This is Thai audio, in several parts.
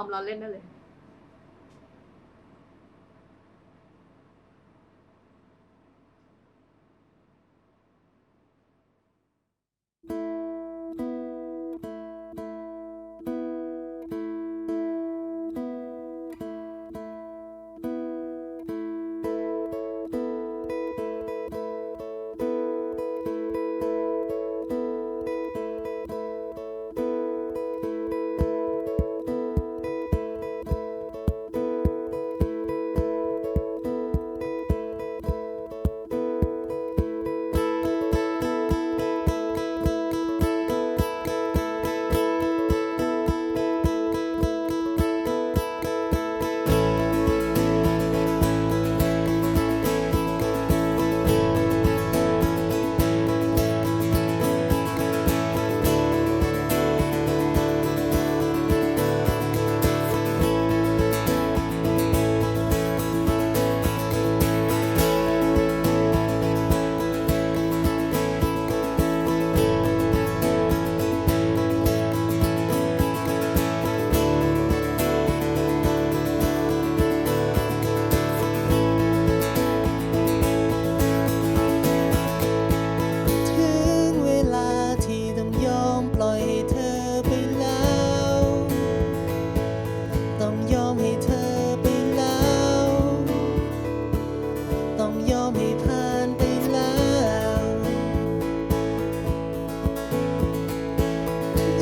อมเราเล่นได้เลย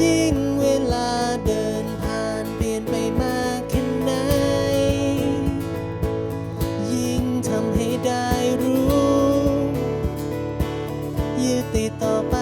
ยิ่งเวลาเดินผ่านเปลี่ยนไปมากแค่ไหน ยิ่งทำให้ได้รู้ ยืดติดต่อไป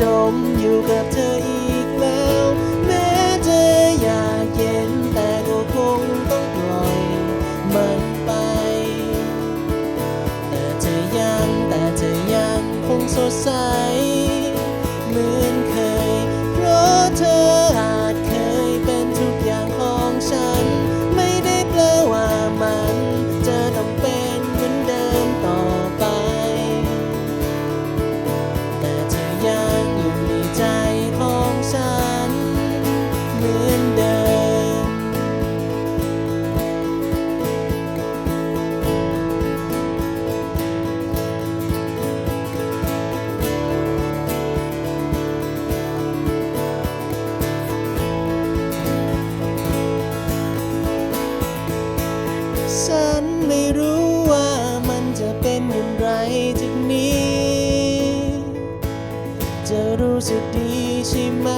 จมอยู่กับเธออีกแล้ว แม้เธออยากเย็นแต่ก็คงต้องปล่อยมันไป แต่เธอยังแต่เธอยังคงสดใส ฉันไม่รู้ว่ามันจะเป็นอย่างไรจากนี้ จะรู้สึกดีใช่ไหม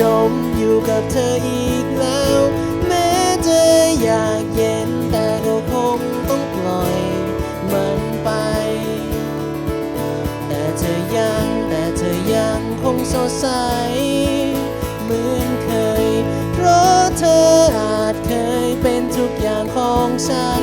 จมอยู่กับเธออีกแล้ว แม้จะอยากเย็นแต่ก็คงต้องปล่อยมันไป แต่เธอยังแต่เธอยังคงสดใส เหมือนเคย เพราะเธออาจเคยเป็นทุกอย่างของฉัน